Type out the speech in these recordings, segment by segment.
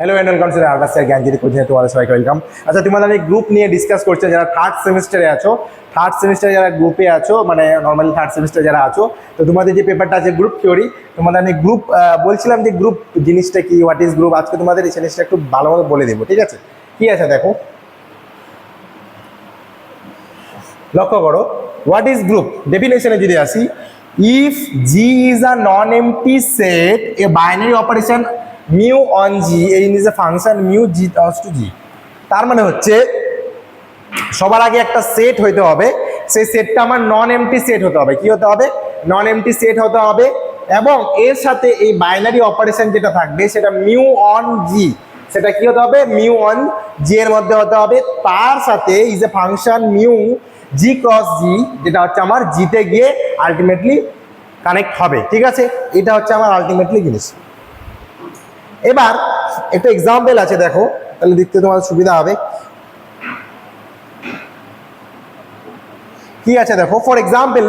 Hello and welcome to আলবাস sir Gyanjyoti coaching তোমাদের সবাইকে ওয়েলকাম আচ্ছা তোমাদের আমি গ্রুপ নিয়ে ডিসকাস করছে, যারা থার্ড সেমিস্টারে আছো। থার্ড সেমিস্টারে যারা গ্রুপে আছো মানে নর্মালি থার্ড সেমিস্টারে যারা আছো, তো তোমাদের যে পেপারটা আছে গ্রুপ থিওরি তোমাদের আমি গ্রুপ বলছিলাম যে গ্রুপ জিনিসটা কি হোয়াট ইজ গ্রুপ আজকে তোমাদের এই জিনিসটা একটু ভালোভাবে বলে দেবো, ঠিক আছে? কি আছে দেখো? লক্ষ্য করো হোয়াট ইজ গ্রুপ ডেফিনেশনে যদি আসি if G is a non empty set A binary operation mu on G, এই a function mu G toss to G. তার মানে হচ্ছে, সবার আগে একটা সেট হইতে হবে। সেই সেটটা আমার নন এমটি সেট হতে হবে। কি হতে হবে? নন এমটি সেট হতে হবে। এবং এর সাথে এই বাইনারি অপারেশন যেটা থাকবে, সেটা মিউ অন জি। সেটা কি হতে হবে? মিউ অন জি এর মধ্যে হতে হবে। তার সাথে is a function mu G cross G, যেটা হচ্ছে আমার জিতে গিয়ে আলটিমেটলি কানেক্ট হবে। ঠিক আছে? এটা হচ্ছে আমার আলটিমেটলি জিনিস। এবার একটা এক্সাম্পল আছে দেখো তাহলে দেখতে তোমার সুবিধা হবে কি আছে দেখো for example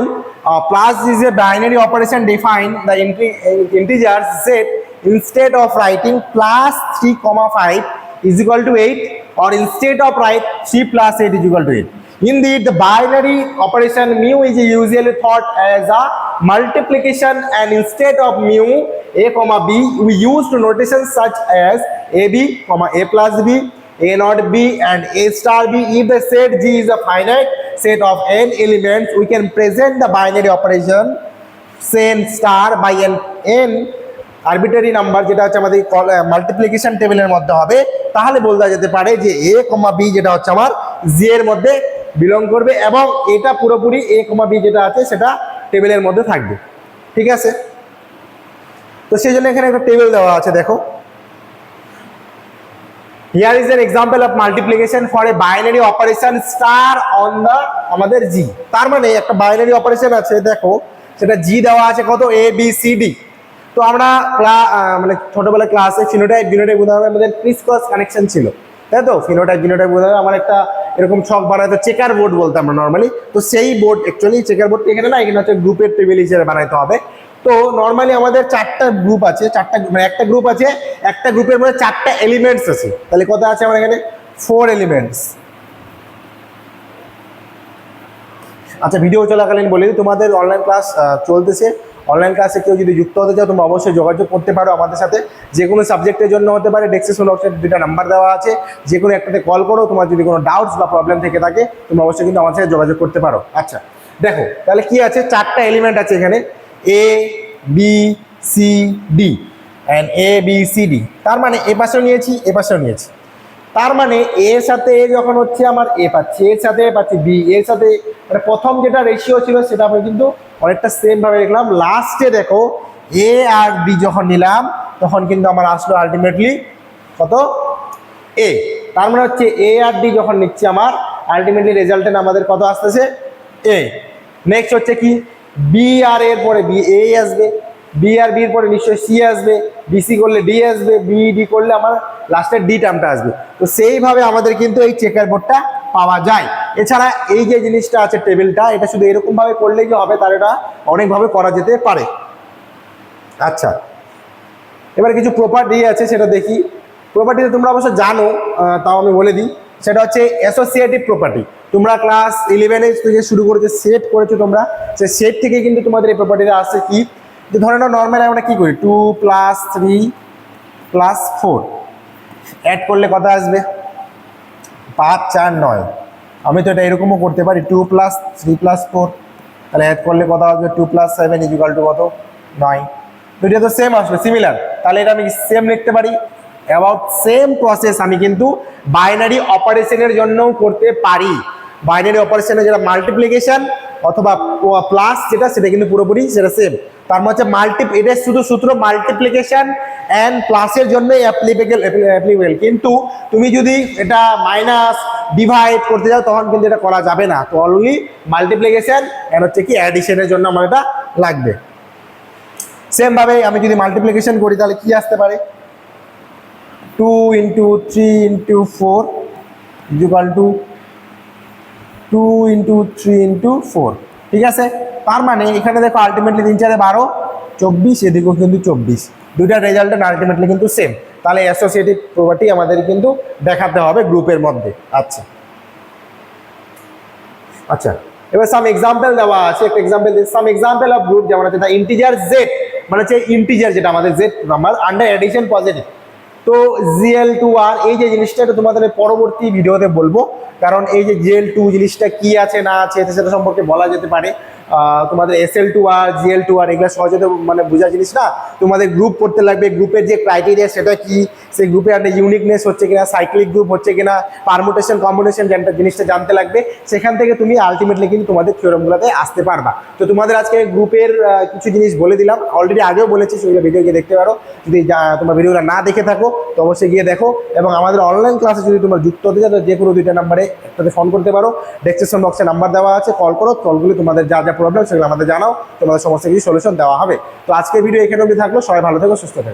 plus is a binary operation define the integer set instead of writing plus 3 comma 5 is equal to 8 or instead of write 3 plus 8 is equal to 8 indeed the binary operation mu is usually thought as a multiplication and instead of mu a comma b we use to notation such as ab comma a plus b a not b and a star b if the set g is a finite set of n elements we can present the binary operation sen star by an n arbitrary number যেটা হচ্ছে আমাদের multiplication টেবিলের মধ্যে হবে তাহলে বলা যেতে পারে যে এ কমা বি যেটা হচ্ছে আমার জি এর মধ্যে বিলং করবে এবং এটা পুরোপুরি এ কমা বি যেটা আছে সেটা টেবিলের মধ্যে থাকবে ঠিক আছে তো সেই জন্য এখানে একটা টেবিল দেওয়া আছে, দেখো। Here is an example of multiplication for a binary operation star on the আমাদের জি তার মানে একটা বাইনারি অপারেশন আছে, দেখো। সেটা জি দেওয়া আছে কত? এ বি সি ডি তো আমরা মানে ছোটবেলায় ক্লাসে ফিনোটাইপ বিনোটাইপ উদাহরণ আমাদের ক্রিস ক্রস কানেকশন ছিল। তাই তো? ফিনোটাইপ বিনোটাইপ উদাহরণ আমার একটা এরকম ছক বানাইতো চেকার বোর্ড বলতাম আমরা নর্মালি তো সেই বোর্ড অ্যাকচুয়ালি চেকার বোর্ড এখানে না, এখানে হচ্ছে গ্রুপের টেবিল হিসেবে বানাইতে হবে। তো নর্মালি আমাদের চারটা গ্রুপ আছে, চারটা মানে একটা গ্রুপ আছে, একটা গ্রুপের মধ্যে চারটা এলিমেন্টস আছে। তাহলে কত আছে আমার এখানে? ফোর এলিমেন্টস আচ্ছা ভিডিও চলাকালীন বলে তোমাদের অনলাইন ক্লাস চলতেছে। অনলাইন ক্লাসে কেউ যদি যুক্ত হতে চাও, তোমরা অবশ্যই যোগাযোগ করতে পারো আমাদের সাথে। যে কোনো সাবজেক্টের জন্য হতে পারে ডেক্সেশন অপশন দুটা নাম্বার দেওয়া আছে। যে কোনো একটাতে কল করো, তোমার যদি কোনো ডাউটস বা প্রবলেম থেকে থাকে তুমি অবশ্যই কিন্তু আমার সাথে যোগাযোগ করতে পারো। আচ্ছা দেখো, তাহলে কি আছে? চারটা এলিমেন্ট আছে এখানে। A B C D and A B C D তার মানে এ পাশেও নিয়েছি, এ পাশেও নিয়েছি। তার মানে এর সাথে এ যখন হচ্ছে আমার এ পাচ্ছি এর সাথে এ পাচ্ছি বি এর সাথে মানে প্রথম যেটা রেশিও ছিল সেটা আমি কিন্তু অনেকটা সেম ভাবে দেখলাম। লাস্টে দেখো এ আর বি যখন নিলাম, তখন কিন্তু আমার আসলো আলটিমেটলি কত? এ তার মানে হচ্ছে এ আর ডি যখন নিচ্ছি আমার আলটিমেটলি রেজাল্টে আমাদের কত আসতেছে? এ নেক্সট হচ্ছে কি? বি আর এর পরে বি এ আসবে। বি আর বির পরে নিশ্চয়ই সি আসবে। বিসি করলে ডি আসবে। বি ডি করলে আমার লাস্টের ডি টার্মটা আসবে। তো সেইভাবে আমাদের কিন্তু এই চেকার বোর্ডটা পাওয়া যায়। এছাড়া এই যে জিনিসটা আছে টেবিলটা এটা শুধু এরকম ভাবে করলেই যে হবে, তার এটা অনেকভাবে করা যেতে পারে। আচ্ছা এবার কিছু প্রপার্টি আছে, সেটা দেখি। প্রপার্টিতে তোমরা অবশ্য জানো তাও আমি বলে দিই। সেটা হচ্ছে অ্যাসোসিয়েটিভ প্রপার্টি তোমরা ক্লাস ইলেভেনে থেকে শুরু করেছ সেট করেছ তোমরা, সে সেট থেকে কিন্তু তোমাদের এই প্রপার্টিটা আসছে কি? যে ধরে নাও নর্মালি আমরা কী করি? Two plus three plus four add করলে কত আসবে? পাঁচ, চার, নয়। আমি তো এটা এরকমও করতে পারি। Two plus three plus four তাহলে অ্যাড করলে কত আসবে? Two plus seven is equal to কত? নয় দুইটা তো সেম আসবে সিমিলার তাহলে এটা আমি সেম লিখতে পারি? অ্যাবাউট সেম প্রসেস আমি কিন্তু বাইনারি অপারেশনের জন্যও করতে পারি। বাইনারি অপারেশনের যেটা মাল্টিপ্লিকেশন অথবা প্লাস যেটা, সেটা কিন্তু পুরোপুরি সেটা সেম তার মধ্যে মাল্টি এটা শুধু সূত্র মাল্টিপ্লিকেশন অ্যান্ড প্লাসের জন্যই অ্যাপ্লিকেবল কিন্তু তুমি যদি এটা মাইনাস ডিভাইড করতে যাও, তখন কিন্তু এটা করা যাবে না। তো অনলি মাল্টিপ্লিকেশন অ্যান্ড হচ্ছে কি অ্যাডিশনের জন্য আমার এটা লাগবে। সেম ভাবে আমি যদি মাল্টিপ্লিকেশন করি, তাহলে কি আসতে পারে? Two into three into four equal to two into three into four. ঠিক আছে? তার মানে এখানে দেখো আলটিমেটলি তিন চারে বারো, চব্বিশ এদিকেও কিন্তু চব্বিশ। দুইটার রেজাল্ট আলটিমেটলি কিন্তু সেম তাহলে অ্যাসোসিয়েটিভ প্রপার্টি আমাদের কিন্তু দেখাতে হবে গ্রুপের মধ্যে। আচ্ছা। আচ্ছা। এবার সাম এক্সাম্পল দেওয়া আছে। একটা example some example of group যেমন হচ্ছে দ্য ইন্টিজার জেড মানে হচ্ছে ইন্টিজার যেটা আমাদের Z number under addition positive তো জিএল টু আর এই যে জিনিসটা এটা তোমাদের পরবর্তী ভিডিওতে বলব। কারণ এই যে জিএল টু জিনিসটা কি আছে, না আছে সেটা সম্পর্কে বলা যেতে পারে। তোমাদের S L two R GL two R এগুলো সহজে মানে বোঝা জিনিস না। তোমাদের গ্রুপ করতে লাগবে গ্রুপের যে ক্রাইটেরিয়া সেটা কি? সেই গ্রুপে একটা ইউনিকনেস হচ্ছে কিনা সাইক্লিক গ্রুপ হচ্ছে কিনা পারমুটেশন কম্বিনেশন জিনিসটা জানতে লাগবে, সেখান থেকে তুমি আলটিমেটলি কিন্তু তোমাদের থিওরমগুলোতে আসতে পারবা। তো তোমাদের আজকে গ্রুপের কিছু জিনিস বলে দিলাম। অলরেডি আগেও বলেছি সেগুলো ভিডিও গিয়ে দেখতে পারো। যদি তোমার ভিডিওটা না দেখে থাকো তো অবশ্যই গিয়ে দেখো। এবং আমাদের অনলাইন ক্লাসে যদি তোমার যুক্ত হতে চাও যে কোনো দুইটা নাম্বারে একটাতে ফোন করতে পারো। ডেসক্রিপশন বক্সে নাম্বার দেওয়া আছে কল করো কলগুলি তোমাদের যা যা প্রবলেম সেগুলো আমাদের জানাও, তোমাদের সমস্ত কিছু সলিউশন দেওয়া হবে। তো আজকে ভিডিও এখানে অবধি থাকল, সবাই ভালো থেকো, সুস্থ থেকো।